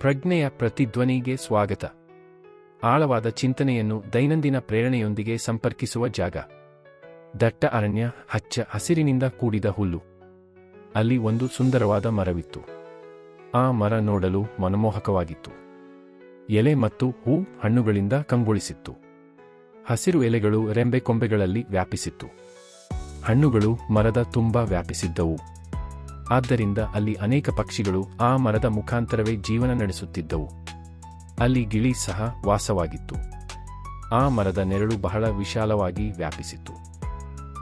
ಪ್ರಜ್ಞೆಯ ಪ್ರತಿಧ್ವನಿಗೆ ಸ್ವಾಗತ. ಆಳವಾದ ಚಿಂತನೆಯನ್ನು ದೈನಂದಿನ ಪ್ರೇರಣೆಯೊಂದಿಗೆ ಸಂಪರ್ಕಿಸುವ ಜಾಗ. ದಟ್ಟ ಅರಣ್ಯ, ಹಚ್ಚ ಹಸಿರಿನಿಂದ ಕೂಡಿದ ಹುಲ್ಲು. ಅಲ್ಲಿ ಒಂದು ಸುಂದರವಾದ ಮರವಿತ್ತು. ಆ ಮರ ನೋಡಲು ಮನಮೋಹಕವಾಗಿತ್ತು. ಎಲೆ ಮತ್ತು ಹೂ ಹಣ್ಣುಗಳಿಂದ ಕಂಗೊಳಿಸಿತ್ತು. ಹಸಿರು ಎಲೆಗಳು ರೆಂಬೆ ಕೊಂಬೆಗಳಲ್ಲಿ ವ್ಯಾಪಿಸಿತ್ತು. ಹಣ್ಣುಗಳು ಮರದ ತುಂಬ ವ್ಯಾಪಿಸಿದ್ದವು. ಆದ್ದರಿಂದ ಅಲ್ಲಿ ಅನೇಕ ಪಕ್ಷಿಗಳು ಆ ಮರದ ಮುಖಾಂತರವೇ ಜೀವನ ನಡೆಸುತ್ತಿದ್ದವು. ಅಲ್ಲಿ ಗಿಳಿ ಸಹ ವಾಸವಾಗಿತ್ತು. ಆ ಮರದ ನೆರಳು ಬಹಳ ವಿಶಾಲವಾಗಿ ವ್ಯಾಪಿಸಿತ್ತು.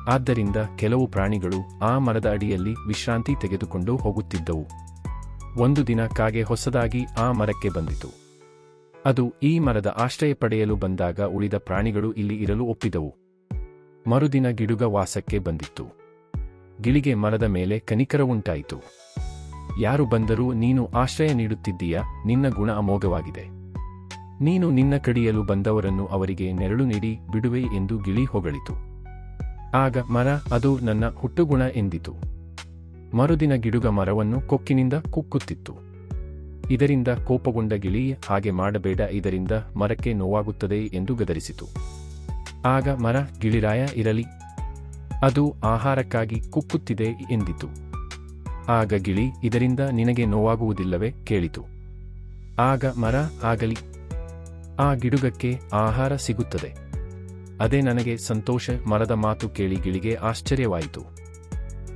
ಆದ್ದರಿಂದ ಕೆಲವು ಪ್ರಾಣಿಗಳು ಆ ಮರದ ಅಡಿಯಲ್ಲಿ ವಿಶ್ರಾಂತಿ ತೆಗೆದುಕೊಂಡು ಹೋಗುತ್ತಿದ್ದವು. ಒಂದು ದಿನ ಕಾಗೆ ಹೊಸದಾಗಿ ಆ ಮರಕ್ಕೆ ಬಂದಿತು. ಅದು ಈ ಮರದ ಆಶ್ರಯ ಪಡೆಯಲು ಬಂದಾಗ ಉಳಿದ ಪ್ರಾಣಿಗಳು ಇಲ್ಲಿ ಇರಲು ಒಪ್ಪಿದವು. ಮರುದಿನ ಗಿಡುಗ ವಾಸಕ್ಕೆ ಬಂದಿತ್ತು. ಗಿಳಿಗೆ ಮರದ ಮೇಲೆ ಕನಿಕರವುಂಟಾಯಿತು ಯಾರು ಬಂದರೂ ನೀನು ಆಶ್ರಯ ನೀಡುತ್ತಿದ್ದೀಯ? ನಿನ್ನ ಗುಣ ಅಮೋಘವಾಗಿದೆ. ನೀನು ನಿನ್ನ ಕಡಿಯಲು ಬಂದವರನ್ನು ಅವರಿಗೆ ನೆರಳು ನೀಡಿ ಬಿಡುವೆ ಎಂದು ಗಿಳಿ ಹೊಗಳಿತು. ಆಗ ಮರ, ಅದು ನನ್ನ ಹುಟ್ಟುಗುಣ ಎಂದಿತು. ಮರುದಿನ ಗಿಡುಗ ಮರವನ್ನು ಕೊಕ್ಕಿನಿಂದ ಕುಕ್ಕುತ್ತಿತ್ತು. ಇದರಿಂದ ಕೋಪಗೊಂಡ ಗಿಳಿ, ಹಾಗೆ ಮಾಡಬೇಡ, ಇದರಿಂದ ಮರಕ್ಕೆ ನೋವಾಗುತ್ತದೆ ಎಂದು ಗದರಿಸಿತು. ಆಗ ಮರ ಗಿಳಿರಾಯ ಇರಲಿ. ಅದು ಆಹಾರಕ್ಕಾಗಿ ಕುಕ್ಕುತ್ತಿದೆ ಎಂದಿತು. ಆಗ ಗಿಳಿ ಇದರಿಂದ ನಿನಗೆ ನೋವಾಗುವುದಿಲ್ಲವೇ ಕೇಳಿತು. ಆಗ ಮರ ಆಗಲಿ. ಆ ಗಿಡುಗಕ್ಕೆ ಆಹಾರ ಸಿಗುತ್ತದೆ. ಅದೇ ನನಗೆ ಸಂತೋಷ ಮರದ ಮಾತು ಕೇಳಿ ಗಿಳಿಗೆ ಆಶ್ಚರ್ಯವಾಯಿತು.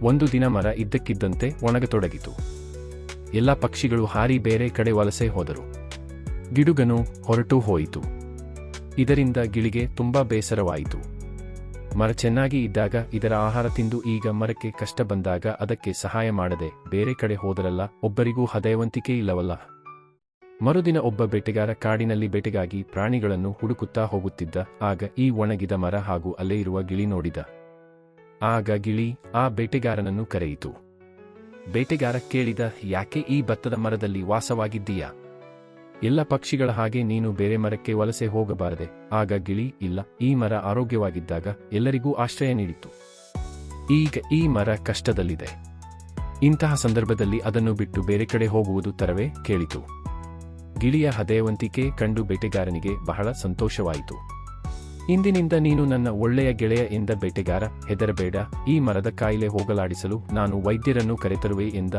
ಒಂದು ದಿನ ಮರ ಇದ್ದಕ್ಕಿದ್ದಂತೆ ಒಣಗತೊಡಗಿತು. ಎಲ್ಲ ಪಕ್ಷಿಗಳು ಹಾರಿ ಬೇರೆ ಕಡೆ ವಲಸೆ ಹೋದರು. ಗಿಡುಗನು ಹೊರಟು ಹೋಯಿತು. ಇದರಿಂದ ಗಿಳಿಗೆ ತುಂಬಾ ಬೇಸರವಾಯಿತು. ಮರ ಚೆನ್ನಾಗಿ ಇದ್ದಾಗ ಇದರ ಆಹಾರ ತಿಂದು ಈಗ ಮರಕ್ಕೆ ಕಷ್ಟ ಬಂದಾಗ ಅದಕ್ಕೆ ಸಹಾಯ ಮಾಡದೆ ಬೇರೆ ಕಡೆ ಹೋದರಲ್ಲ, ಒಬ್ಬರಿಗೂ ಹದಯವಂತಿಕೆ ಇಲ್ಲವಲ್ಲ. ಮರುದಿನ ಒಬ್ಬ ಬೇಟೆಗಾರ ಕಾಡಿನಲ್ಲಿ ಬೇಟೆಗಾಗಿ ಪ್ರಾಣಿಗಳನ್ನು ಹುಡುಕುತ್ತಾ ಹೋಗುತ್ತಿದ್ದ, ಆಗ ಈ ಒಣಗಿದ ಮರ ಹಾಗೂ ಅಲ್ಲೇ ಇರುವ ಗಿಳಿ ನೋಡಿದ. ಆಗ ಗಿಳಿ ಆ ಬೇಟೆಗಾರನನ್ನು ಕರೆಯಿತು. ಬೇಟೆಗಾರ ಕೇಳಿದ, ಯಾಕೆ ಈ ಭತ್ತದ ಮರದಲ್ಲಿ ವಾಸವಾಗಿದ್ದೀಯಾ? ಎಲ್ಲ ಪಕ್ಷಿಗಳ ಹಾಗೆ ನೀನು ಬೇರೆ ಮರಕ್ಕೆ ವಲಸೆ ಹೋಗಬಾರದೆ, ಆಗ ಗಿಳಿ ಇಲ್ಲ, ಈ ಮರ ಆರೋಗ್ಯವಾಗಿದ್ದಾಗ ಎಲ್ಲರಿಗೂ ಆಶ್ರಯ ನೀಡಿತು. ಈಗ ಈ ಮರ ಕಷ್ಟದಲ್ಲಿದೆ. ಇಂತಹ ಸಂದರ್ಭದಲ್ಲಿ ಅದನ್ನು ಬಿಟ್ಟು ಬೇರೆ ಕಡೆ ಹೋಗುವುದು ತರವೇ ಕೇಳಿತು. ಗಿಳಿಯ ಹದಯವಂತಿಕೆ ಕಂಡು ಬೇಟೆಗಾರನಿಗೆ ಬಹಳ ಸಂತೋಷವಾಯಿತು. ಇಂದಿನಿಂದ ನೀನು ನನ್ನ ಒಳ್ಳೆಯ ಗೆಳೆಯ ಎಂದ ಬೇಟೆಗಾರ, ಹೆದರಬೇಡ, ಈ ಮರದ ಕಾಯಿಲೆ ಹೋಗಲಾಡಿಸಲು ನಾನು ವೈದ್ಯರನ್ನು ಕರೆತರುವೆ ಎಂದ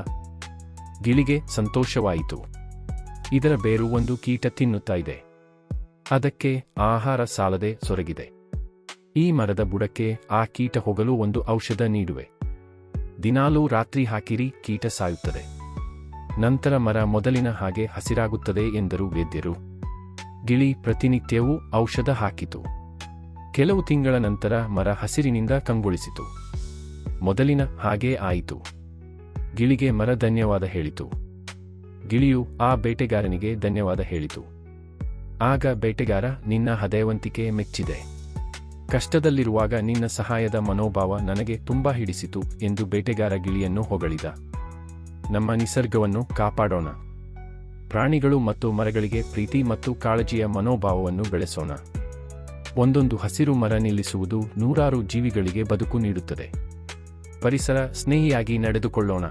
ಗಿಳಿಗೆ ಸಂತೋಷವಾಯಿತು. ಇದರ ಬೇರು ಒಂದು ಕೀಟ ತಿನ್ನುತ್ತಾ ಇದೆ. ಅದಕ್ಕೆ ಆಹಾರ ಸಾಲದೆ ಸೊರಗಿದೆ. ಈ ಮರದ ಬುಡಕ್ಕೆ ಆ ಕೀಟ ಹೋಗಲು ಒಂದು ಔಷಧ ನೀಡುವೆ. ದಿನಾಲೂ ರಾತ್ರಿ ಹಾಕಿರಿ, ಕೀಟ ಸಾಯುತ್ತದೆ. ನಂತರ ಮರ ಮೊದಲಿನ ಹಾಗೆ ಹಸಿರಾಗುತ್ತದೆ ಎಂದರು ವೈದ್ಯರು. ಗಿಳಿ ಪ್ರತಿನಿತ್ಯವೂ ಔಷಧ ಹಾಕಿತು. ಕೆಲವು ತಿಂಗಳ ನಂತರ ಮರ ಹಸಿರಿನಿಂದ ಕಂಗೊಳಿಸಿತು. ಮೊದಲಿನ ಹಾಗೆ ಆಯಿತು. ಗಿಳಿಗೆ ಮರ ಧನ್ಯವಾದ ಹೇಳಿತು. ಗಿಳಿಯು ಆ ಬೇಟೆಗಾರನಿಗೆ ಧನ್ಯವಾದ ಹೇಳಿತು. ಆಗ ಬೇಟೆಗಾರ, ನಿನ್ನ ಹದಯವಂತಿಕೆ ಮೆಚ್ಚಿದೆ. ಕಷ್ಟದಲ್ಲಿರುವಾಗ ನಿನ್ನ ಸಹಾಯದ ಮನೋಭಾವ ನನಗೆ ತುಂಬಾ ಹಿಡಿಸಿತು ಎಂದು ಬೇಟೆಗಾರ ಗಿಳಿಯನ್ನು ಹೊಗಳಿದ. ನಮ್ಮ ನಿಸರ್ಗವನ್ನು ಕಾಪಾಡೋಣ. ಪ್ರಾಣಿಗಳು ಮತ್ತು ಮರಗಳಿಗೆ ಪ್ರೀತಿ ಮತ್ತು ಕಾಳಜಿಯ ಮನೋಭಾವವನ್ನು ಬೆಳೆಸೋಣ. ಒಂದೊಂದು ಹಸಿರು ಮರ ನಿಲ್ಲಿಸುವುದು ನೂರಾರು ಜೀವಿಗಳಿಗೆ ಬದುಕು ನೀಡುತ್ತದೆ. ಪರಿಸರ ಸ್ನೇಹಿಯಾಗಿ ನಡೆದುಕೊಳ್ಳೋಣ.